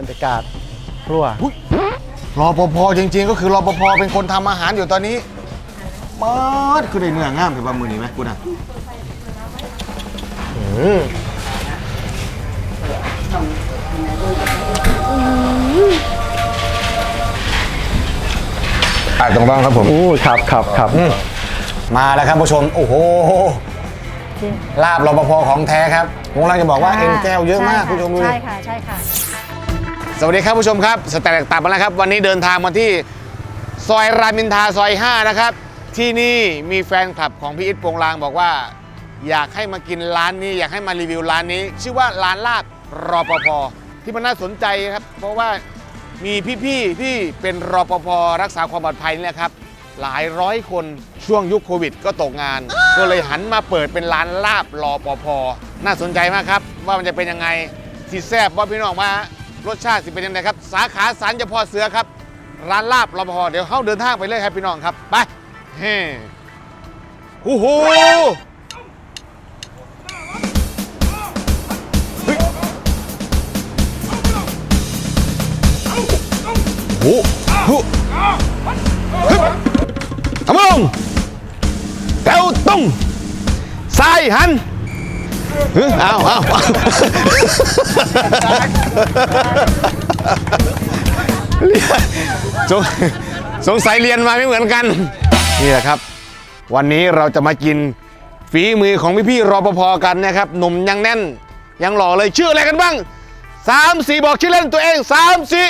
บรรยากาศครัวรอปภจริง ๆ ก็คือรอปภเป็นคนทำอาหารอยู่ตอนนี้มาดคือได้เนื้องามเป็นบะมือนี่ไหมคุณอะอืมอะตรงต้องครับผมโอ้ครับครับครับ มาแล้วครับผู้ชม โอ้โหลาบรปภของแท้ครับผมกำลังจะบอกว่าเอ็นแก้วเยอะมากใช่ผู้ชมดูดิ ใช่ค่ะ ใช่ค่ะ สวัสดีครับผู้ชมครับสแตนตับมาแล้วครับ วันนี้เดินทางมาที่ซอยรามินทาซอย 5 นะครับ ที่นี่มีแฟนคลับของพี่อิทโปงลางบอกว่า อยากให้มากินร้านนี้อยากให้มารีวิวร้านนี้ ชื่อว่าร้านลาบรอปภที่มันน่าสนใจครับ เพราะว่ามีพี่ๆที่เป็นรอปภรักษาความปลอดภัยนี่แหละครับหลายร้อยคนช่วงยุคโควิด ก็ตกงาน ก็เลยหันมาเปิดเป็นร้านลาบรอปภน่าสนใจมากครับ ว่ามันจะเป็นยังไงสิแซบว่าพี่น้องมา รสชาติสิเป็นยังไงครับ สาขาสันเฉพาะเสือครับ ร้านลาบรอปภเดี๋ยวเข้าเดินทางไปเลยครับพี่น้องครับ ไปเฮ้โอ้โหโอ้โหทำลงแถวตรงซ้ายหัน เอ้ยเอาเอาสงสงสัยเรียนมาไม่เหมือนกัน นี่แหละครับ วันนี้เราจะมากินฝีมือของพี่ๆรปภกันนะครับ หนุ่มยังแน่น ยังหล่อเลยชื่ออะไรกันบ้างสามสี่บอกชื่อเล่นตัวเองสามสี่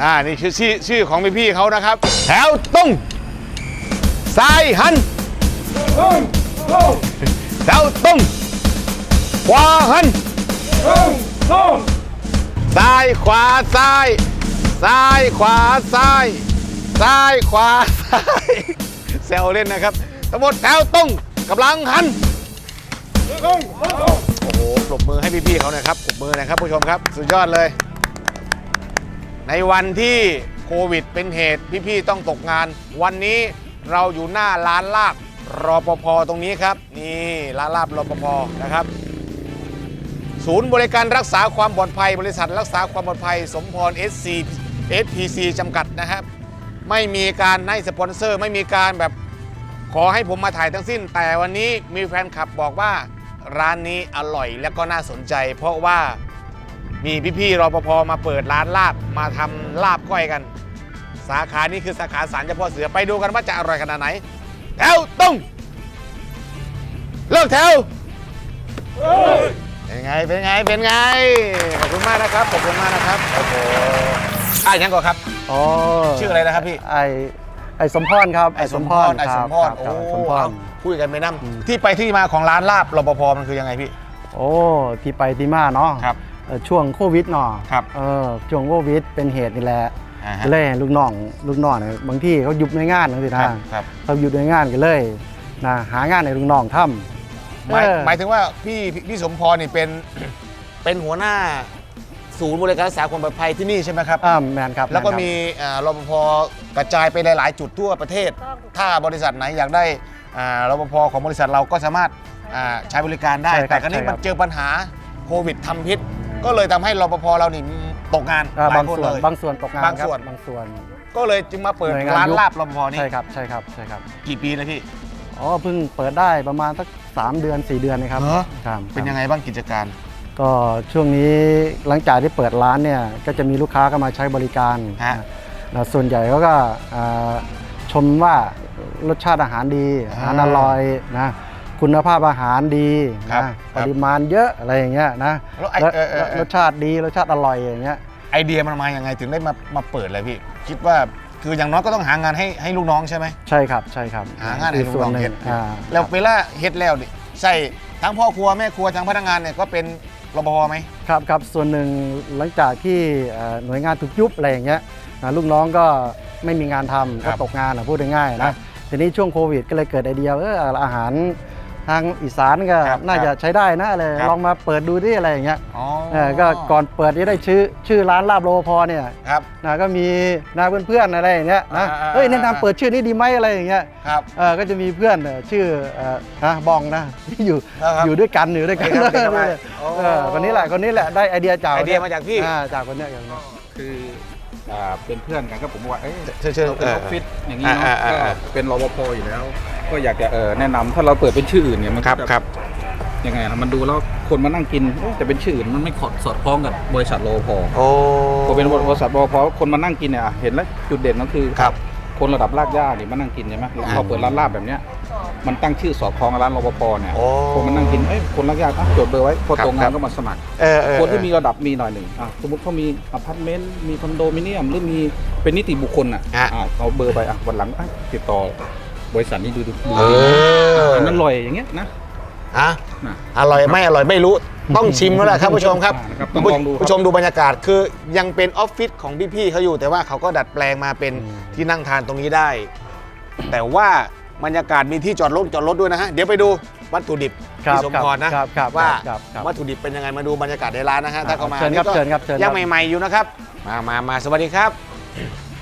อ่า นี่คือชื่อชื่อของพี่พี่ๆเขานะครับ แถวตรงซ้ายหัน แถวตรงขวาหันซ้ายขวาซ้าย ซ้ายขวาซ้าย ซ้ายขวาซ้ายแซวเล่นนะครับ ทั้งหมดแถวตรงกำลังหันโอ้โหปรบมือให้พี่ๆเขาหนะครับปรบมือหนะครับผู้ชมครับสุดยอดเลย ในวันที่โควิดเป็นเหตุพี่ๆต้องตกงาน วันนี้เราอยู่หน้าร้านลาบ รอปภตรงนี้ครับ นี่ร้าลาบรอปภนะครับ ศูนย์บริการรักษาความปลอดภัย บริษัทรักษาความปลอดภัย สมพร SC SPC จำกัดนะครับ ไม่มีการให้สปอนเซอร์ ไม่มีการแบบขอให้ผมมาถ่ายทั้งสิ้น แต่วันนี้มีแฟนคลับบอกว่าร้านนี้อร่อยและก็น่าสนใจ เพราะว่ามีพี่ๆรปภมาเปิดร้านลาบมาทำลาบก้อยกัน สาขานี้คือสาขาสารเจ้าพ่อเสือไปดูกันว่าจะอร่อยขนาดไหน แถวตรงเลิกแถวเป็นไง เป็นไง เป็นไง ขอบคุณมากนะครับ ขอบคุณมากนะครับ โอ้โหอะยังก่อนครับ อ๋อชื่ออะไรนะครับพี่ ไอไอสมพรครับไอ้สมพรไอ้สมพรคโอ้บครับสมพรเอาคุยกันไปนั่ที่ไปที่มาของร้านลาบรปภมันคือยังไงพี่ โอ้ที่ไปที่มาเนาะครับเอ่อช่วงโควิดเนาะครับเออช่วงโควิดเป็นเหตุนี่แหละ อ่าฮะ ก็เลยให้ลูกน้องลูกน้องเนี่ยบางที่เขาหยุดในวยงานนั่นสิครันะบครับเขาหยุดในวยงานกันเลยนะหางานในลูกน้องทำหมายเออหมายถึงว่าพี่พี่พี่สมพรนี่เป็น เป็นหัวหน้าศูนย์บริการรักษาความปลอดภัยที่นี่ใช่ไหมครับ อ่าแมนครับแล้วก็แนครับ มีอ่ารปภกระจายไปหลายๆ จุดทั่วประเทศถูกต้องถูกต้องถ้าบริษัทไหนอยากได้อ่ารปภของบริษัทเราก็สามารถอ่าใช้บริการได้ ใช่ครับแต่ครั้นี้ใช่ครัมับนเจอปัญหาโควิดทำพิษ ก็เลยทำให้รปภเรานี่ ตกงานอ่าหลาบายงคนส่วนเลยบางส่วนตกงานบางครับส่วน บางส่วน ก็เลยจึงมาเปิดหน่วยงานร้านยุบ ลาบรปภนี่ใช่ครับใช่ครับใช่ครับกี่ปีแล้วพี่ อ๋อเพิ่งเปิดได้ประมาณสักสามเดือน 4 เดือนนะครับเหรอ ครับเป็นยังไงบ้างกิจการ ก็ช่วงนี้หลังจากที่เปิดร้านเนี่ยก็จะมีลูกค้าก็มาใช้บริการฮะ นะส่วนใหญ่เขาก็อ่าชมว่ารสชาติอาหารดีอาหารอร่อยนะ คุณภาพอาหารดีครับนะครับปริมาณเยอะอะไรอย่างเงี้ยนะแล้วไอ้และเออเออเออ รสชาติดีรสชาติอร่อยอย่างเงี้ย ไอเดียมันมาอย่างไงถึงได้มามาเปิดเลยพี่ คิดว่าคืออย่างน้อยก็ต้องหางานให้ให้ลูกน้องใช่ไหม ใช่ครับใช่ครับหางานคืให้ลูกส่วนน้องหนึ่เฮ็ดงอ่าแล้วเวลาเฮ็ดแล้วนี่ใช่ทั้งพ่อครัวแม่ครัวทั้งพนักงานเนี่ยก็เป็นรปภไหม ครับครับส่วนหนึ่งหลังจากที่เอ่อหน่วยงานถูกยุบอะไรอย่างเงี้ยนะลูกน้องก็ไม่มีงานทำครัก็บตกงานนะพูดง่ายๆครันะบ ทีนี้ช่วงโควิดก็เลยเกิดไอเดียเอออาหาร ทางอีสานก็ครับน่าจะใช้ได้นะอะไรครับ ลองมาเปิดดูที่อะไรอย่างเงี้ยอ๋อเออก็ก่อนเปิดนี่ได้ชื่อชื่อร้านลาบโลพอเนี่ยครับ นะก็มีนะเพื่อนๆอะไรอย่างเงี้ยนะอ่าๆๆ เอ้ยแนะนำเปิดชื่อนี้ดีไหมอะไรอย่างเงี้ยครับ เออก็จะมีเพื่อนเอ่อชื่อเอ่อนะบองนะที่อยู่ครับอยู่ด้วยกันอยู่ด้วยกันเด็กครับเด็กครับเออคนนี้แหละคนนี้แหละได้ไอเดียจากไอเดียมาจากพี่ อ่จากคนเนี้ยอย่างเนี้ย คือ อ่าเป็นเพื่อนกันก็ผมบอกว่าเอ้ยเชิญเชิญเราเป็นเออออฟฟิศอย่างนี้เนาะอ่าอ่าก็อ่า เป็นรปภอยู่แล้ว ก็อยากจะเออแนะนำถ้าเราเปิดเป็นชื่ออื่นเนี่ยมันครับก็จะครับยังไงนะมันดูแล้วคนมานั่งกินเอ๊ะแต่เป็นชื่ออื่นมันไม่สอดคล้องกับบริษัทรปภโอ้ พอเป็นบริษัทรปภคนมานั่งกินเนี่ยอะเห็นแล้วจุดเด่นก็คือครับคนระดับรากหญ้าเนี่ยมานั่งกินใช่ไหมแล้วพอเปิดร้านลาบแบบเนี้ย มันตั้งชื่อสอดคล้องกับร้านรปภเนี่ยโอ้คนมานั่งกินเอ้ยคนรากหญ้าอะจดเบอร์ไว้พอครับตรงครังานบ ก็มาสมัคร เออเออ คนที่มีระดับมีหน่อยหนึ่งอะสมมติเขามีอพาร์ตเมนต์มีคอนโดมิเนียมหรือมีเป็นนิติบุคคลอะอะ อะเอาเบอร์ไปอะวันหลังอะติดต่อบริษัทนี้ดูดูดูเอออันนั้นอร่อยอย่างเงี้ยนะอะ นะ อร่อยไม่อร่อยไม่รู้ต้องชิมแล้วแหละครับผู้ชมครับนะครับต้องผู้ลองดูครับ ผู้ชมดูบรรยากาศคือยังเป็นออฟฟิศของพี่ๆเขาอยู่ แต่ว่าเขาก็ดัดแปลงมาเป็นที่นั่งทานตรงนี้ได้ แต่ว่า บรรยากาศมีที่จอดรถจอดรถด้วยนะฮะ เดี๋ยวไปดูวัตถุดิบครับพี่สมพรนะ ครับครับว่าครับครับ วัตถุดิบเป็นยังไงมาดูบรรยากาศในร้านนะฮะถ้าเข้ามาเชิญครับนี่ก็เชิญครับเชิญครับ ยังใหม่ๆอยู่นะครับ มามามาสวัสดีครับ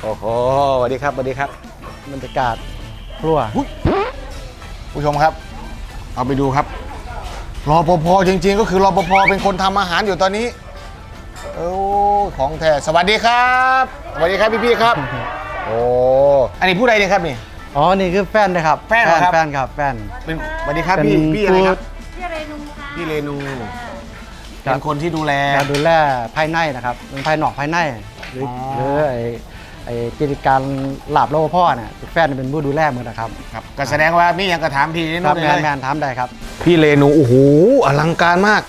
โอ้โหสวัสดีครับสวัสดีครับ บรรยากาศครัว ผู้ชมครับ เอาไปดูครับรอปภจริง ๆ ก็คือรอปภเป็นคนทำอาหารอยู่ตอนนี้โอ้ของแท้สวัสดีครับ สวัสดีครับพี่ๆครับ โอ้อันนี้ผู้ใดเนี่ยครับนี่ อ๋อ นี่คือแฟนนะครับแฟนเหรอครับ แฟนครับแฟน เป็นสวัสดีครับเป็นพี่พี่อะไรครับพี่เรนูค่ะพี่เรนู ครับเป็นคนที่ดูแล การดูแลภายในนะครับเป็นภายนอกภายใน หรืออ๋อหรือไอ้ไอ้กิจการหลาบโลพ่อเนี่ยแฟนเป็นผู้ดูแลหมือนะครับครับก็แสดงว่ามีอย่างกระถามพี่เรคนูรับได้แมเลนยแมนถามได้ครับ พี่เรนูโอ้โหอลังการมาก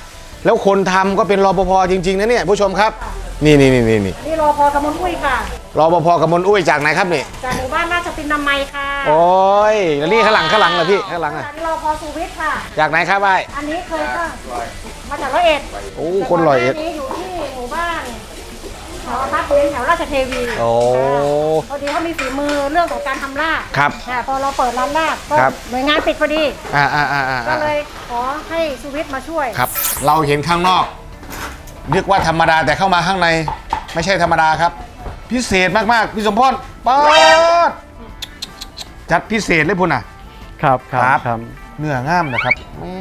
แล้วคนทำก็เป็นรปภจริง ๆนะเนี่ยผู้ชมครับ นี่นี่นี่นี่นี่นี่รอพอกำมลอุ้ยค่ะรปภกับมนอุ้ยจากไหนครับนี่จากหมู่บ้านราชตินามัยค่ะโอ้ยแล้วนี่ข้างหลังข้างหลังเหรอพี่ข้างหลังอะจากนี้รอพอสุวิทย์ค่ะ จากไหนครับไอ้อันนี้เคยก็มาจากร้อยเอ็ดโอ้คนร้อยเอ็ด แต่ก่นหน้านี้อยู่ที่หมู่บ้านแถวพักเลี้ยงแถวราชเทวีโอ้พอดีเขามีฝีมือเรื่องของการทำลาบครับค่ะพอเราเปิดร้านลาบก็ครับ หน่วยงานปิดพอดี อ่าอ่าอ่าอ่าก็เลยขอให้สุวิทย์มาช่วย ครับ เราเห็นข้างนอก เรียกว่าธรรมดาแต่เข้ามาข้างในไม่ใช่ธรรมดาครับ พิเศษมากๆพี่สมพรป๊าดจัดพิเศษเลยพุ่นอะ ครับคครัรับ บครับเนื้องามนะครับแหม่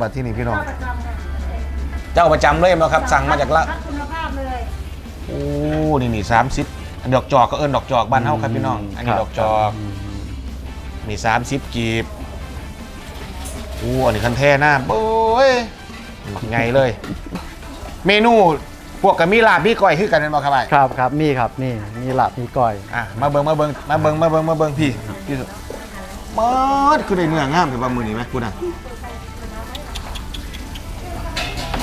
บัดที่นี่พี่น้องเจ้าประจำเลยมาครับ สั่งมาจากละคัดคุณภาพเลยโอ้นี่นี่สามสิบดอกจอกก็เอิ้นดอกจอกบ้านเฮาครับพี่น้อง อันนี้ดอกจอกมีสามสิบกีบโอ้อันนี้คันแท่หน้าโอ้ยไงเลย เมนูพวกกับมีลาบมีก้อยคือกันนั่นบ่ครับไอ้ครับครับมีครับนี่มีหลาบมีก้อย อะมาเบิ่งมาเบิ่งมาเบิ่งมาเบิ่งมาเบิ่งพี่พี่สุมาดคือได้เนื้องามถือว่ามือนี้ไหมคุณอะ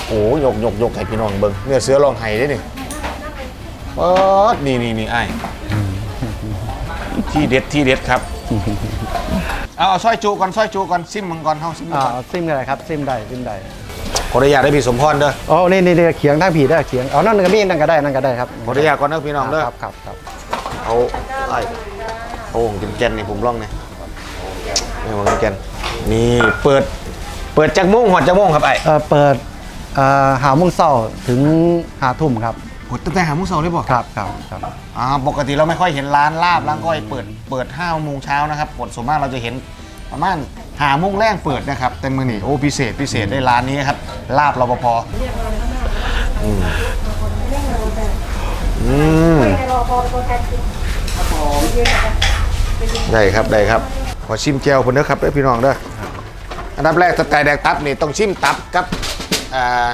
โอ้ยกยกยกให้พี่น้องเบิ่งเนื้อเสือลองไห้ได้นี่มาดนี่นี่นี่ไอ้ายที่เด็ดที่เด็ดครับเอาเอาซอยจูก่อนซอยจูก่อนซิมมังก่อนเฮาซิมมังอ่าก่อนเอาซิมกันเลยครับซิมได้ซิมได้ข ออนุญาตได้พี่สมพรเด้ออ๋อนี่นี่นี่เขียงทั้งผีได้เขียงเอานั่นก็มีนั่นก็ได้นั่นก็ได้ครับขออนุญาตก่อนเด้อพี่น้องเด้อครับครับครับเอาไอ้โอ่งกินแกนนี่ผมลองเนี่ยนี่ผมกินแกนนี่เปิดเปิดจากโมงหอดจากโมงครับไอ้เอ่อเปิดเอ่อหาโมุงเศร้าถึงหาทุ่มครับเปิดตั้งแต่หาโมงเช้าเลยบ่ครับครับครับอ่าปกติเราไม่ค่อยเห็นร้านลาบร้านก้อยเปิดเปิดห้าโมงเช้านะครับปกติส่วนมากเราจะเห็นประมาณ หาโมงแรงเปิดนะครับ แต่มือนี่โอ้พิเศษพิเศษได้ร้านนี้ครับลาบรปภอืมอืมให้รอพอเป็นตัวแทนกินได้ครับได้ครับ ขอชิมแจวคนเด้อครับเด้อพี่น้องเด้ออันดับแรกสไตล์แดกตับนี่ต้องชิมตับกับอ่า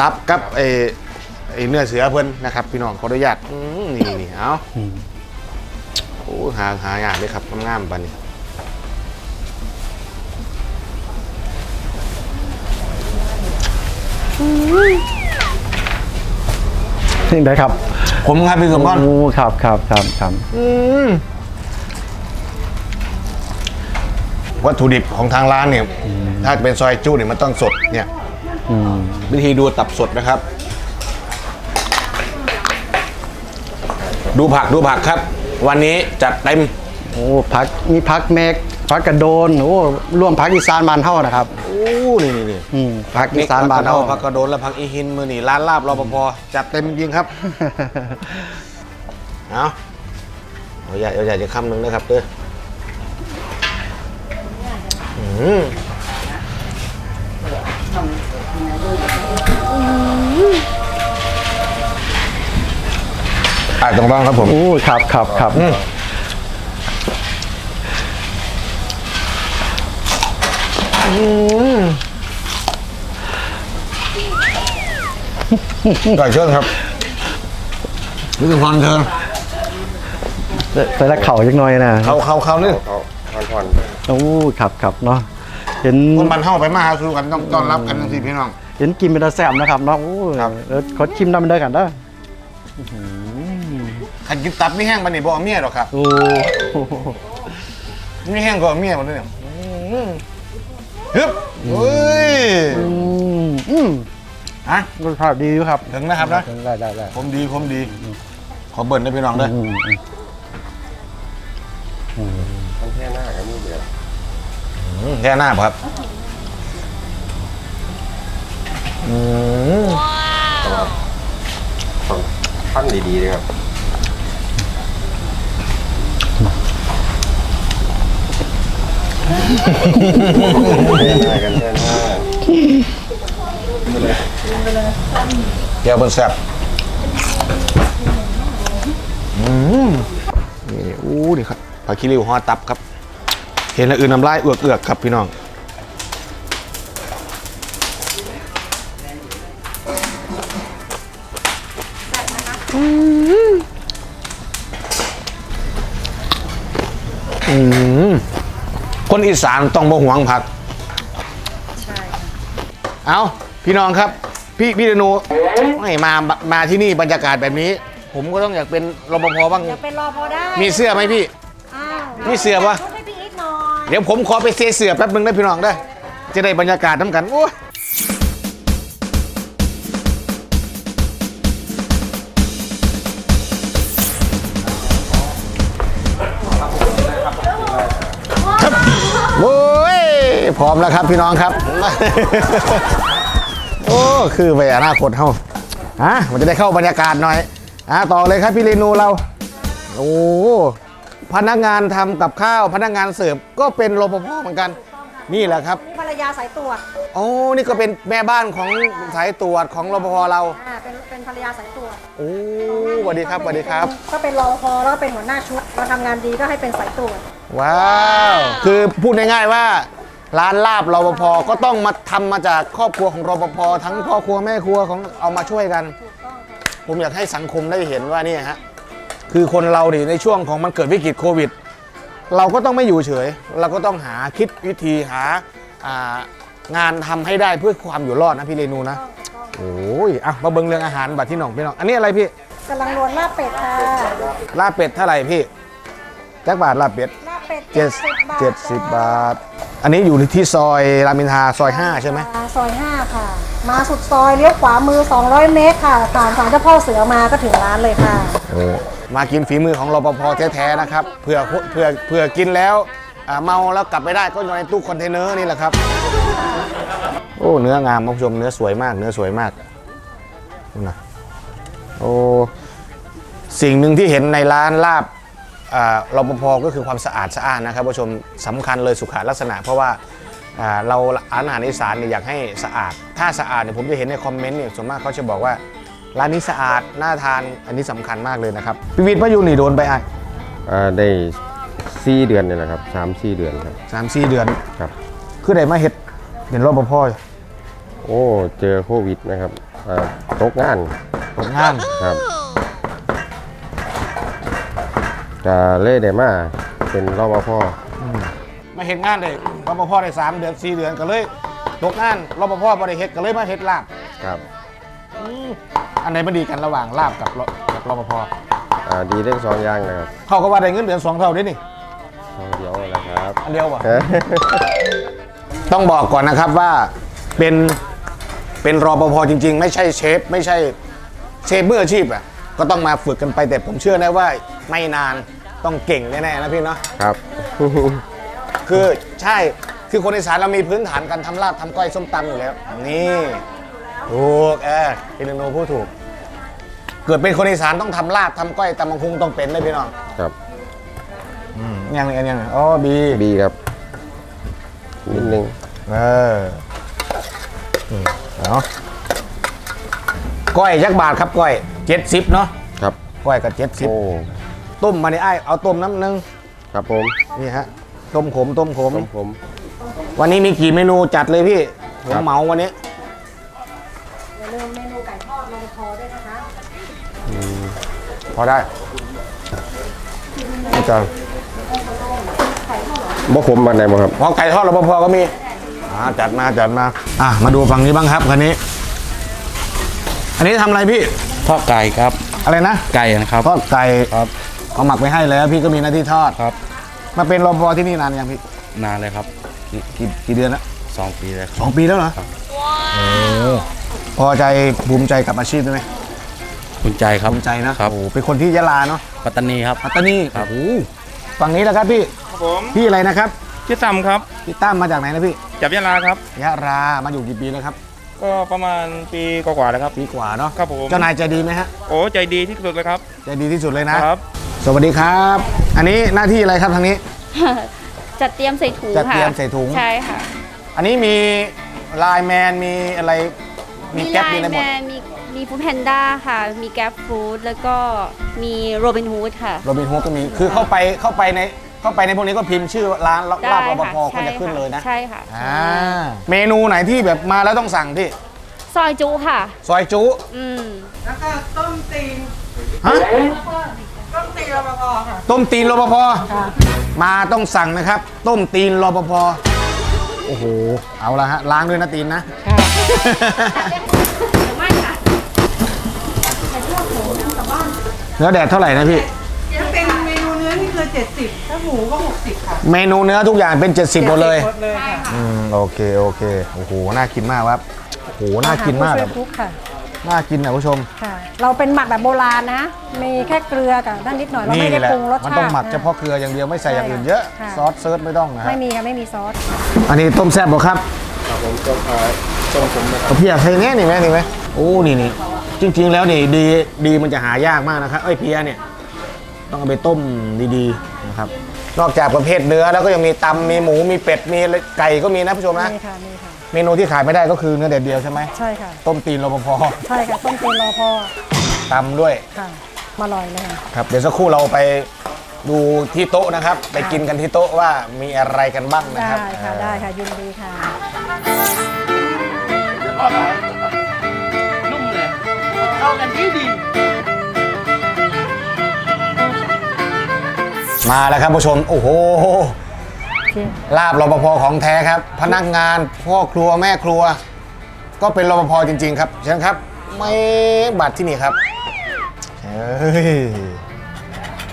ตับกับไอ้ไอ้เนื้อเสือเพิ่นนะครับ พี่น้องขออนุญาตอืมนี่นี่เอาอืมโอ้หาหายากเลยครับงามๆปานนี้ นี่ได้ครับผมครับพี่สมพรโอ้ครับครับครับครับอืมวัตถุดิบของทางร้านเนี่ยถ้าเป็นซอยจู้เนี่ยมันต้องสดเนี่ยอืมวิธีดูตับสดนะครับ ดูผักดูผักครับ วันนี้จัดเต็มโอ้พักมีพักเมก พักกระโดนโอ้ร่วมพักอีสานบานเท่านะครับโอ้นี่นี่นี่อืมพักอีสานบานเท่าเท่าพักกระโดนและพักอีหินมือนี่ร้านลาบรปภจัดเต็มจริงครับเอาเอาใหญ่เอาใหญ่จะคำหนึ่งนะครับเด้ออืมอะต้องลองครับผมโอ้ครับครับครับ ก่อยเชิญครับนี่คือพรเชิญใส่ละเข่าจักหน่อยนะเขาเขาเขานี่โอ้ครับครับเนาะเห็นคนมันเข้าไปมาหาสู่กันต้องต้อนรับกันสิพี่น้อง เห็นกินเป็นตาแซ่บนะครับเนาะโอ้ครับเออขอชิมน้ำมันเด้อกันเด้อขันกินตับไม่แห้งปานนี่บ่เอาเมียหรอกครับโอ้ไม่แห้งก็เอาเมียหมดเลยเนี่ยอืม ฮึบเฮ้ยอืมอืมอะรสชาติดีอยู่ครับถึงนะครับนะได้ได้ได้ผมดีผมดี ขอเบิ่นนะพี่น้องเด้ออืมอืมอืมแค่หน้าบ่ครับอืมขั้นดีๆเลยครับ ได้กันแค่ห้า เดี๋ยวเบิ่นแซ่บอืมนี่อู้นี่ครับผักขี้ริ้วห่อตับครับ เห็นแล้วอื่นน้ำลายเอือกเอือกครับพี่น้องอื คนอีสานต้องบ่หวงผัก ใช่เอาพี่น้องครับ พี่พี่เดนูไม่มามาที่นี่บรรยากาศแบบนี้ ผมก็ต้องอยากเป็นรปภบ้าง อยากเป็นรอพอได้มีเสื้อไหมพี่ อ้าวมีเสื้อปะ ชุดให้พี่อีกหน่อย เดี๋ยวผมขอไปเซเสือแป๊บนึงได้พี่น้องได้อจะได้บรรยากาศน้ำกันโอ้ย พร้อมแล้วครับพี่น้องครับ โอ้คือไปอนาคตเฮาอะมันจะได้เข้าบรรยากาศหน่อยอะต่อเลยครับพี่เรนูเรา โอ้พนักงานทำกับข้าว พนักงานเสิร์ฟก็เป็นรปภเหมือนกัน นี่แหละครับนี่ภรรยาสายตรวจโอ้นี่ก็เป็นแม่บ้านของสายตรวจของรปภเราอ่าเป็นเป็นภรรยาสายตรวจโอ้สวัสดีครับสวัสดีครับ ก็เป็นรอพอแล้วก็เป็นหัวหน้าชุดเราทำงานดีก็ให้เป็นสายตรวจว้าว คือพูดง่ายๆว่า ร้านลาบรปภก็ต้องมาทำมาจากครอบครัวของรปภทั้งพ่อครัวแม่ครัวของเอามาช่วยกัน ผมอยากให้สังคมได้เห็นว่าเนี่ยฮะคือคนเราดิในช่วงของมันเกิดวิกฤตโควิด เราก็ต้องไม่อยู่เฉย เราก็ต้องหาคิดวิธีหาอ่างานทำให้ได้เพื่อความอยู่รอดนะพี่เรนูนะโอ้ยอะมาเบิ่งเรื่องอาหารบัดที่หนองพี่น้องอันนี้อะไรพี่กำลังรวนลาบเป็ดค่ะลาบเป็ดเท่าไหร่พี่แจ็คบาทลาบเป็ดลาบ เป็ดเจ็ดบาทเจ็ดสิบบาท อันนี้อยู่ที่ซอยรามอินทราซอยห้าใช่ไหมอ่าซอย5ค่ะ มาสุดซอยเลี้ยวขวามือ 200 เมตรค่ะผ่านศาลเจ้าพ่อเสือมาก็ถึงร้านเลยค่ะ โอ้มากินฝีมือของรปภแท้ๆนะครับเผื่อเผื่อเผื่อกินแล้วอ่าเมาแล้วกลับไม่ได้ก็อยู่ในตู้คอนเทนเนอร์นี่แหละครับ โอ้เนื้องามคุณผู้ชมเนื้อสวยมาก เนื้อสวยมากดูนะโอ้สิ่งหนึ่งที่เห็นในร้านลาบอ่า รปภก็คือความสะอาดสะอ้านนะครับผู้ชมสำคัญเลยสุขลักษณะ เพราะว่าอ่าเราอาหารอีสานเนี่ยอยากให้สะอาด ถ้าสะอาดเนี่ยผมจะเห็นในคอมเมนต์เนี่ยส่วนมากเขาจะบอกว่าร้านนี้สะอาดน่าทานอันนี้สำคัญมากเลยนะครับพี่วิทย์มาอยู่นี่โดนไปอะอ่าได้สี่เดือนนี่แหละครับสามสี่เดือนครับสามสี่เดือนครับคือได้มาเห็ดเป็นรปภโอ้เจอโควิดนะครับอ่าตกงานผลงานครับ ก็เลยได้มาเป็นรปภมาเห็ดงานเลยรปภได้สามเดือนสี่เดือนก็เลยตกงานรปภบริเฮ็ดก็เลยมาเฮ็ดลาบครับอืมอันไหนมันดีกันระหว่างลาบกับรกับรปภอ่าดีทั้งสองอย่างนะครับเขาก็ว่าได้เงินเดือนสองเท่าเด้นี่สองเดียวนะครับอันเดียววะต้องบอกก่อนนะครับว่าเป็นเป็นรปภจริง ๆ ไม่ใช่เชฟ ไม่ใช่เชฟมืออาชีพอะก็ต้องมาฝึกกันไปแต่ผมเชื่อนะว่า ไม่นานต้องเก่งแน่ๆนะพี่เนาะครับ คือใช่คือคนอีสานเรามีพื้นฐานการทำลาบทำก้อยส้มตำอยู่แล้ว นี่ถูกเออพี่นโนพูดถูก เกิดเป็นคนอีสานต้องทำลาบทำก้อยตำมังคุงต้องเป็นได้พี่น้องครับยังยังยังอ๋อบีบีครับนิดนึงเอออืมเอาก้อยยักษ์บาทครับก้อยเจ็ดสิบเนาะครับก้อยกับเจ็ดสิบโอ้ ต้มมาในไอ้ายเอาต้มน้ำหนึงครับผมนี่ฮะต้มขมต้มขม ผมผม วันนี้มีกี่เมนูจัดเลยพี่ผมครับเหมาวันนี้อย่าลืมเมนูไก่ทอดลงคอด้วยนะคะพอได้อาจารย์บ่ผมมาไหนบ่ครับ พอไก่ทอดรปภก็มีอ่าจัดมาจัดมาอะมาดูฝั่งนี้บ้างครับคันนี้ อันนี้ทำอะไรพี่ทอดไก่ครับ อะไรนะไก่นะครับทอดไก่ครับ เขาหมักไปให้แล้ว พี่ก็มีหน้าที่ทอดครับมาเป็นรปภที่นี่นานยังพี่นานเลยครับกี่กี่กี่เดือนละสองปีเลยคสรับองปีแล้วเหรอโอ้พอใจภูมิใจกับอาชีพไหมคุณใจครับภูมิใจนะครับโอ้เป็นคนที่ยะลาเนาะปัตตานีครับปัตตานีครับโอ้โหฝั่งนี้แหละครับพี่ผมพี่อะไรนะครับชื่อตั้มครับพี่ตั้มมาจากไหนนะพี่จากยะลาครับยะรามาอยู่กี่ปีแล้วครับก็ประมาณปีกว่าๆแล้วครับปีกว่าเนาะครับผมเจ้านายใจดีไหมฮะโอ้ใจดีที่สุดเลยครับ ใจดีที่สุดเลยนะครับ สวัสดีครับ อันนี้หน้าที่อะไรครับทางนี้ จัดเตรียมใส่ถุงจัดค่ะเตรียมใส่ถุง ใช่ค่ะอันนี้มีไลน์แมนมีอะไรมีแก๊ปมีอะไรหมดไลน์แนมีมีฟู้ดแพนด้าค่ะ มีแก๊ปฟู้ดแล้วก็มีโรบินฮูดค่ะ โรบินฮูดก็มี คือเข้าไปเข้าไปในเข้าไปในพวกนี้ก็พิมพ์ชื่อร้านลาได้บรปค่ะภก็จะขึ้นเลยนะใช่ค่ะอ่าเมนูไหนที่แบบมาแล้วต้องสั่งพี่ ซอยจุค่ะ ซอยจุอืมฮะต้มตีน รปภต้มตีนรปภมาต้องสั่งนะครับ ต้มตีนรปภโอ้โห เอาละฮะล้างด้วยนะตีนนะ ไม่ค่ะเนื้อแดดเท่าไหร่นะพี่ถ้าเป็นเมนูเนื้อนี่คือ70 ถ้าหมูก็ 60 ค่ะเมนูเนื้อทุกอย่างเป็น 70หมดเลย หมดเลยค่ะ อืมโอเคโอเคโอ้โหน่ากินมากครับโอ้โหน่ากินมากอาคหรับรผู้ช่วยคุกค่ะ น่ากินนะผู้ชม ค่ะ เราเป็นหมักแบบโบราณนะ มีแค่เกลือกับด้านนิดหน่อยเรานี่ไม่ได้แหละปรุงรสชาติ มันต้องหมักเฉพาะเกลืออย่างเดียวไม่ใส่อย่างอื่นเยอะค่ะ ซอสเซิร์ชไม่ต้องนะฮะไม่มีค่ะไม่มีซอส อันนี้ต้มแซ่บบ่ครับครับผมต้มเอ่อต้มผมนะครับเอาเพียใส่แน่นี่ไหมนี่ไหมโอ้นี่นี่จริง ๆ แล้วนี่ดีดีมันจะหายากมากนะครับไอ้ยเพียเนี่ยต้องเอาไปต้มดีๆนะครับนอกจากประเภทเนื้อแล้วก็ยังมีตำมีหมูมีเป็ดมีไก่ก็มีนะผู้ชมนะ มีค่ะมีค่ะ เมนูที่ขายไม่ได้ก็คือเนื้อแดดเดียวใช่ไหมใช่ค่ะ ต้มตีนรปภใช่ค่ะ ต้มตีนรอพอตำด้วยค่ะ มาลอยเลยค่ะ ครับ เดี๋ยวสักครู่เราไปดูที่โต๊ะนะครับ ไปกินกันที่โต๊ะว่ามีอะไรกันบ้างนะได้ครับค่ะได้ค่ะยินดีค่ะ นุ่มเลยเข้ากันดีดีมาแล้วครับผู้ชม โอ้โห ลาบรปภของแท้ครับ พนักงานพ่อครัวแม่ครัว ก็เป็นรปภจริง ๆ ครับเชิญครับไม่บัตรที่นี่ครับเฮ้ย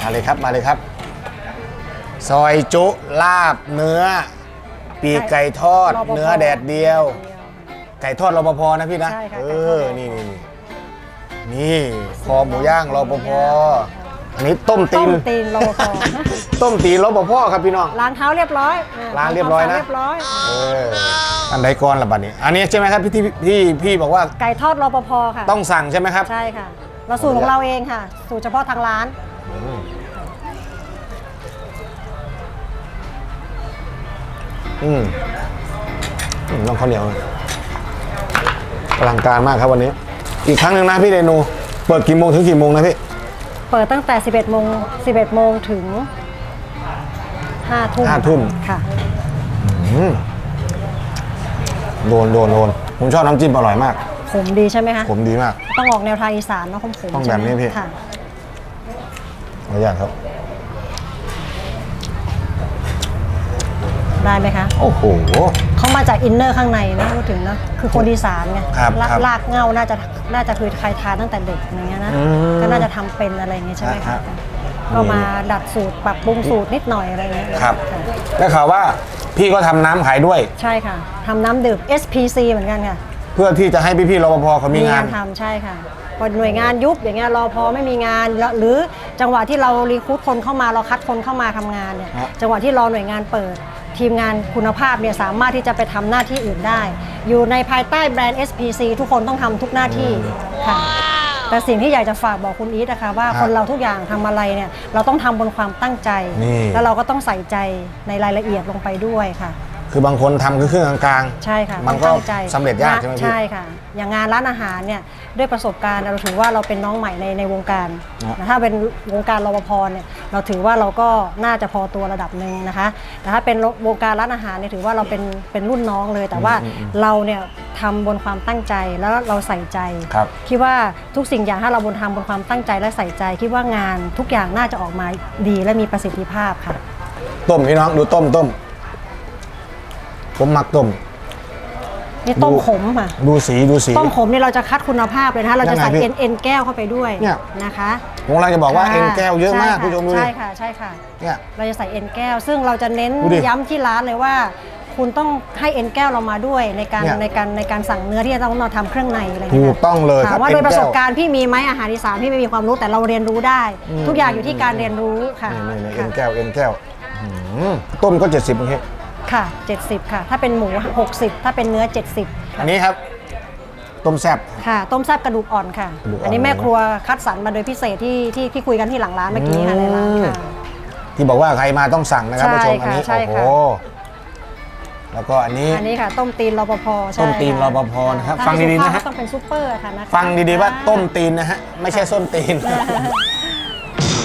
มาเลยครับมาเลยครับ ซอยจุลาบเนื้อ ปีกไก่ทอด รปภเนื้อแดดเดียว ไก่ทอดรปภนะพี่นะ ใช่ค่ะเอไก่ทอดอนี่นี่นี่นี่คอหมูย่างรปภ อันนี้ต้มตีต้มนตีนรอพอต้มตีนรปภครับพี่น้อง ล้างเท้าเรียบร้อยล้างเรียบร้อยนะเรียบร้อย เอออันใดก่อนละบัดนี้ อันนี้ใช่ไหมครับพี่ที่พี่พี่บอกว่าไก่ทอดรอปภค่ะ ต้องสั่งใช่ไหมครับ ใช่ค่ะ เราสูตรของเราเองค่ะ สูตรเฉพาะทางร้าน อืมอืมต้องข้าวเหนียวนะอลังการมากครับวันนี้ อีกครั้งหนึ่งนะพี่เรนู เปิดกี่โมงถึงกี่โมงนะพี่ เปิดตั้งแต่ 11โมง11โมงถึง5ทุ่มห้าทุ่ม ค่ะ อืมโดนโดนโดนผมชอบน้ำจิ้มอร่อยมาก ขมดีใช่ไหมคะ ผมดีมาก ต้องออกแนวทางอีสานเนาะขมๆต้องใช่ไหมแบบนี้พี่ ค่ะขออนุญาตครับ ได้ไหมคะ โอ้โห เขามาจากอินเนอร์ข้างในนะพูดถึงนะคือคนอีสานไงครับลากครับ ลากเหงาน่าจะ น่าจะคือใครทานตั้งแต่เด็กอย่างเงี้ยนะอืมก็น่าจะทำเป็นอะไรอย่างเงี้ยใช่ไหมครัคะบก็มาดัดสูตรปรับปรุงสูตรนิดหน่อยอะไรเงี้ยครับะได้ข่าวว่าพี่ก็ทำน้ำขายด้วย ใช่ค่ะทำน้ำดื่ม SPC เหมือนกันค่ะเพื่อที่จะให้พี่ๆรปภเขามีงาน ทำใช่ค่ะพอหน่วยงานยุบอย่างเงี้ยรอพอไม่มีงานแล้วหรือจังหวะที่เรารีคูดคนเข้ามาเราคัดคนเข้ามาทำงานเนี่ยฮะ จังหวะที่รอหน่วยงานเปิด ทีมงานคุณภาพเนี่ยสามารถที่จะไปทำหน้าที่อื่นได้ อยู่ในภายใต้แบรนด์ SPC ทุกคนต้องทำทุกหน้าที่ค่ะ แต่สิ่งที่อยากจะฝากบอกคุณอีทนะคะว่าครับคนเราทุกอย่างทำอะไรเนี่ยเราต้องทำบนความตั้งใจ นี่ แล้วเราก็ต้องใส่ใจในรายละเอียดลงไปด้วยค่ะ คือบางคนทำคือครึ่งกลางๆ ใช่ค่ะมันต้องก็ตั้งใจสำเร็จยากใช่ไหมพี่ ใช่ค่ะ อย่างงานร้านอาหารเนี่ยด้วยประสบการณ์เราถือว่าเราเป็นน้องใหม่ในในวงการนะนะถ้าเป็นวงการรปภเนี่ยเราถือว่าเราก็น่าจะพอตัวระดับหนึ่งนะคะ แต่ถ้าเป็นวงการร้านอาหารเนี่ยถือว่าเราเป็นเป็นรุ่นน้องเลย แต่ว่าเราเนี่ยทำบนความตั้งใจแล้วเราใส่ใจครับ คิดว่าทุกสิ่งอย่างถ้าเราบนทำบนความตั้งใจและใส่ใจ คิดว่างานทุกอย่างน่าจะออกมาดีและมีประสิทธิภาพค่ะ ต้มพี่น้องดูต้มต้ม ผมมักต้ม นี่ต้มดูขมค่ะ ดูสีดูสี ต้มขมนี่เราจะคัดคุณภาพเลยนะคะเราจะใส่ยังไงพี่เอ็นเอ็นแก้วเข้าไปด้วยเนี่ย นะคะผมกำลังจะบอกว่าค่ะเอ็นแก้วเยอะมากใช่ผู้ชมดูดิใช่ค่ะใช่ค่ะ เนี่ย เราจะใส่เอ็นแก้ว ซึ่งเราจะเน้นดูดิย้ำที่ร้านเลยว่า คุณต้องให้เอ็นแก้วเรามาด้วยในการเนี่ยในการในการสั่งเนื้อที่จะต้องมาทำเครื่องในอะไรถูเงี้กต้องเลยถาครัมบว่าเอ็โดนยประแก้สวบการณ์พี่มีไหมอาหารอีสานพี่ไม่มีความรู้แต่เราเรียนรู้ได้ทุกอย่างอยู่ที่การเรียนรู้ค่ะนี่นี่นี่เอ็ค่ะนแก้วเอ็นแก้วอื้อหือต้มก็ 70บางที ค่ะ 70 ค่ะ ถ้าเป็นหมู 60 ถ้าเป็นเนื้อ 70 อันนี้ครับ ต้มแซ่บ ค่ะ ต้มแซ่บกระดูกอ่อนค่ะ กระดูกอ่อน อันนี้แม่ครัวคัดสรรมาโดยพิเศษที่ที่ที่คุยกันที่หลังร้านเมื่อกี้ค่ะในร้านค่ะ ที่บอกว่าใครมาต้องสั่งนะครับใช่ผู้ชมอันนี้ค่ะใช่โอ้โหค่ะ แล้วก็อันนี้ อันนี้ค่ะต้มตีนรปภใช่ต้มตีนค่ะรปภนะครับถ้าฟังดีๆนะฮะให้สุภาพก็ต้องเป็นซุปเปอร์ค่ะนะคะฟังดีๆว่าต้มตีนนะฮะไม่ใช่ส้นตีน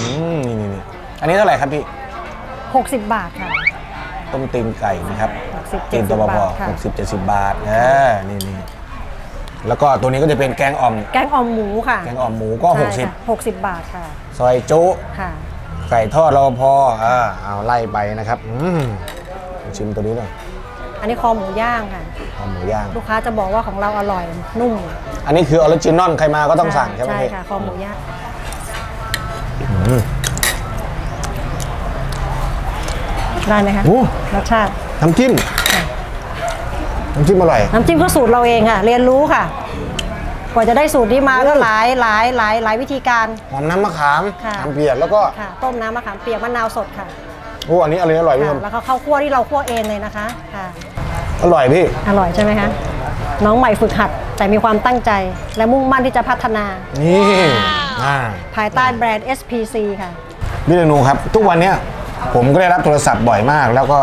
อืมนี่นี่นี่อันนี้เท่าไหร่ครับพี่ 60 บาทค่ะ ต้มตีนไก่นะครับ60ตีนตัว70พอบาทค่ะ หกสิบเจ็ดสิบบาทเออนี่นี่แล้วก็ตัวนี้ก็จะเป็นแกงอ่อม แกงอ่อมหมูค่ะแกงอ่อมหมูก็ ใช่60ค่ะ60 บาทค่ะซอยจุ ค่ะ ไก่ทอดรอพออ่าเอาไล่ไปนะครับอืมชิมตัวนี้หน่อยอันนี้คอหมูย่างค่ะ เอาหมูย่าง ลูกค้าจะบอกว่าของเราอร่อยนุ่มอันนี้คือออริจินอลใครมาก็ต้องสั่งใช่ไหมใช่พี่ค่ะคอหมูย่างอืม ได้ไหมคะโอ้รสชาติ น้ำจิ้ม น้ำจิ้มอร่อย น้ำจิ้มก็สูตรเราเองค่ะ เรียนรู้ค่ะ กว่าจะได้สูตรนี้มาก็หลายหลายหลายหลายวิธีการ หอมน้ำมะขามค่ะน้ำเปียกแล้วก็ค่ะ ต้มน้ำมะขามเปียกมะนาวสดค่ะโอ้อันนี้อร่อยอร่อยพี่ชค่ะมแล้วก็ข้าวคั่วที่เราคั่วเองเลยนะคะค่ะ อร่อยพี่ อร่อยใช่ไหมคะ น้องใหม่ฝึกหัด แต่มีความตั้งใจ และมุ่งมั่นที่จะพัฒนา นี่อ่าภายใต้แบรนด์ SPC ค่ะ พี่เรนูครับ ทุกวันเนี้ย ผมก็ได้รับโทรศัพท์บ่อยมาก แล้วก็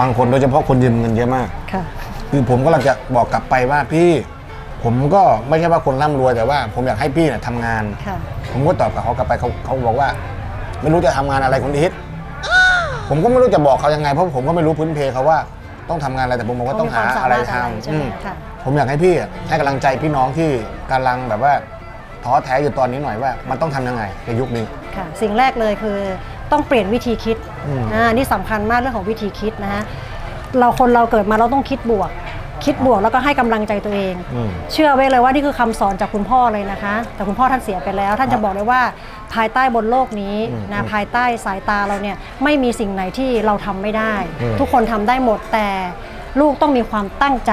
บางคนโดยเฉพาะคนยืมเงินเยอะมาก ค่ะ คือผมก็ลังจะบอกกลับไปว่าพี่ ผมก็ไม่ใช่ว่าคนร่ำรวยแต่ว่า ผมอยากให้พี่เนี่ยทำงาน ค่ะ ผมก็ตอบกับเขากลับไปเขาเขาบอกว่า ไม่รู้จะทำงานอะไรคุณอีทผมก็ไม่รู้จะบอกเขายังไงเพราะผมก็ไม่รู้พื้นเพเขาว่าต้องทำงานอะไรแต่ผมบอกว่าต้องหาอะไรทำใช่ไหมอืมค่ะ ผมอยากให้พี่อะให้กำลังใจพี่น้องที่กำลังแบบว่าท้อแท้อยู่ตอนนี้หน่อยว่า มันต้องทำยังไงในยุคนี้ ค่ะ สิ่งแรกเลยคือ ต้องเปลี่ยนวิธีคิดอืม อ่านี่สำคัญมากเรื่องของวิธีคิดนะฮะเราคนเราเกิดมาเราต้องคิดบวก คิดบวกแล้วก็ให้กำลังใจตัวเอง อืม เชื่อไว้เลยว่านี่คือคำสอนจากคุณพ่อเลยนะคะ แต่คุณพ่อท่านเสียไปแล้ว ท่านจะบอกเลยว่าภายใต้บนโลกนี้อืมนะภายใต้สายตาเราเนี่ยไม่มีสิ่งไหนที่เราทำไม่ได้ อืม ทุกคนทำได้หมดแต่ลูกต้องมีความตั้งใจ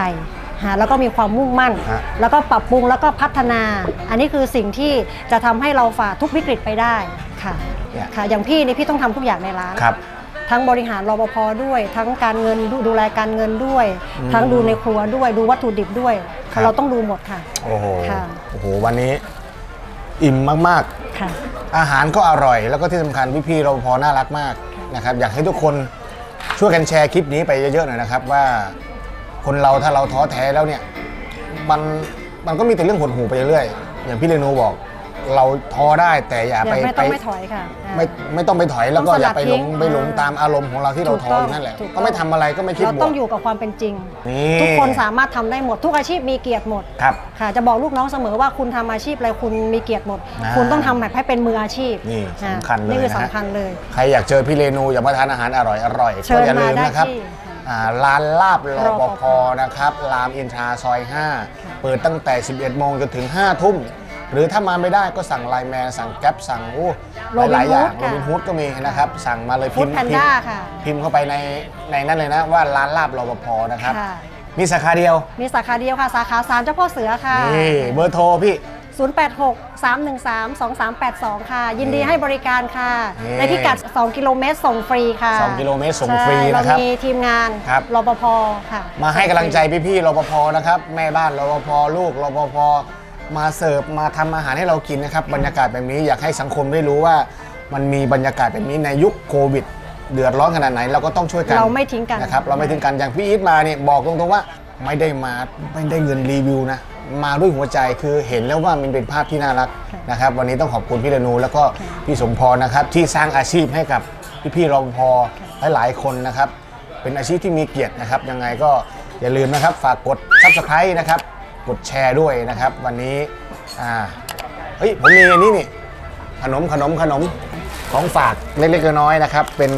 ฮะแล้วก็มีความมุ่งมั่น ฮะ แล้วก็ปรับปรุงแล้วก็พัฒนา อันนี้คือสิ่งที่จะทำให้เราฝ่าทุกวิกฤตไปได้ค่ะเนี่ยค่ะ อย่างพี่นี่พี่ต้องทำทุกอย่างในร้าน ครับ ทั้งบริหารรปภด้วย ทั้งการเงินดูดูแลการเงินด้วย อืมทั้งดูในครัวด้วยดูวัตถุดิบด้วย ครับ เราต้องดูหมดค่ะ โอ้โหค่ะ โอ้โหวันนี้อิ่มมาก ค่ะ ๆ อาหารก็อร่อย แล้วก็ที่สำคัญพี่ๆรปภน่ารักมากนะครับ อยากให้ทุกคนช่วยกันแชร์คลิปนี้ไปเยอะๆหน่อยนะครับ ว่า คนเราถ้าเราท้อแท้แล้วเนี่ย มันมันก็มีแต่เรื่องหดหูไปเรื่อยๆอย่างพี่เรนูบอก เราท้อได้แต่อย่าอย่าไปไม่ต้องไม่ถอยค่ะอ่าไม่ไม่ต้องไปถอยแล้วก็ต้องสลัดอย่าไปหลงทิ้งไปหลงอ่าตามอารมณ์ของเราที่เราท้ออยู่นั่นแหละถูกต้องก็ไม่ทำอะไรก็ไม่คิดเราบวต้อกงอยู่กับความเป็นจริงนี่ทุกคนสามารถทำได้หมดทุกอาชีพมีเกียรติหมดครับค่ะจะบอกลูกน้องเสมอว่าคุณทำอาชีพอะไรคุณมีเกียรติหมดอ่าคุณต้องทำแบบให้เป็นมืออาชีพนี่อ่าสำคัญเลยนี่คือนะฮะสำคัญเลย ใครอยากเจอพี่เรนูอยากมาทานอาหารอร่อยอร่อยเชิก็ญอย่าลืมมาได้นะครับที่ อ่าร้านลาบรรปปภภนะครับรามอินทราซอย 5 เปิดตั้งแต่ 11 โมงจนถึง 5 ทุ่ม หรือถ้ามาไม่ได้ก็สั่งไลน์แมนสั่งแก๊ปสั่งโอ้หลายๆอย่างโร Robin Hood บินฮูดก็มีนะครับ สั่งมาเลยฟู้พิดมพ์แพนพิมด้าพ์ค่ะ พิมพ์เข้าไปในในนั้นเลยนะว่าร้านลาบรปภนะครับ ค่ะมีสาขาเดียว มีสาขาเดียวค่ะ สาขาสามเจ้าพ่อเสือค่ะ นี่เบอร์โทรพี่086 313 2382 ค่ะ ยินดีให้บริการค่ะนี่ในพิกัด 2 กิโลเมตรส่งฟรีค่ะสองกิโลเมตรส่งฟรีใช่นะครับ เรามีทีมงานครับ รปภค่ะ มาให้กำลังใจพี่ๆรปภนะครับ แม่บ้านรปภลูกรปภมาเสิร์ฟมาทำอาหารให้เรากินนะครับ บรรยากาศแบบนี้อยากให้สังคมได้รู้ว่า มันมีบรรยากาศแบบนี้ในยุคโควิด เดือดร้อนขนาดไหนเราก็ต้องช่วยกันเราไม่ทิ้งกัน นะครับ เราไม่ทิ้งกันอย่างพี่อีทมาเนี่ยบอกตรงๆว่า ไม่ได้มาไม่ได้เงินรีวิวนะ มาด้วยหัวใจคือเห็นแล้วว่ามันเป็นภาพที่น่ารักนะครับ วันนี้ต้องขอบคุณพี่เรนูแล้วก็พี่สมพรนะครับที่สร้างอาชีพให้กับพี่ๆรปภหลายๆคนนะครับ เป็นอาชีพที่มีเกียรตินะครับ ยังไงก็อย่าลืมนะครับ ฝากกด subscribe นะครับ กดแชร์ด้วยนะครับ วันนี้อ่าเฮ้ยผมมีอันนี้นี่ขนมขนมขนม ของฝากเล็กๆน้อยๆนะครับ เป็น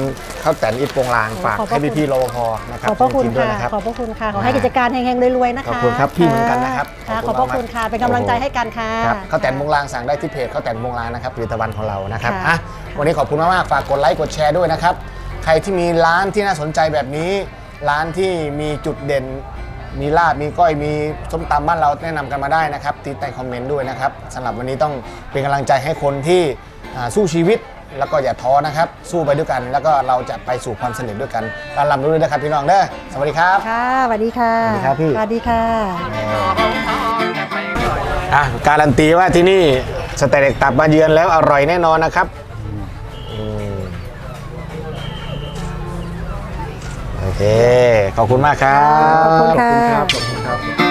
ข้าวแตนอิดโปงลางฝากขอบพระให้คุณ พี่ๆรปภนะครับขอบพระคุณกินด้วยค่ะนะครับ ขอบพระคุณค่ะ ขอให้กิจการแห่งๆรวยๆนะคะขอบคุณครับพี่เหมือนกันนะครับค่ะขขออบบคุณพระคุณมากค่ะ เป็นกำลังใจให้กันค่ะ ครับข้าวแตนโปงลางสั่งได้ที่เพจข้าวแตนโปงลางนะครับผลิตภัณฑ์ของเรานะครับค่ะอะ วันนี้ขอบคุณมากๆฝากกดไลค์กดแชร์ด้วยนะครับ ใครที่มีร้านที่น่าสนใจแบบนี้ ร้านที่มีจุดเด่น มีลาบมีก้อยมีส้มตำบ้านเราแนะนำกันมาได้นะครับติดใต้คอมเมนต์ด้วยนะครับสำหรับวันนี้ต้องเป็นกำลังใจให้คนที่อ่าสู้ชีวิต แล้วก็อย่าท้อนะครับ สู้ไปด้วยกัน แล้วก็เราจะไปสู่ความสำเร็จด้วยกันการลำด้วยนะครับพี่น้องเด้อสวัสดีครับ ค่ะสวัสดีค่ะสวัสดีครับพี่ สวัสดีค่ะ อะการันตีว่าที่นี่สเตเด็กตับมาเยือนแล้วอร่อยแน่นอนนะครับอืมโอเค ขอบคุณมากครับ ขอบคุณค่ะ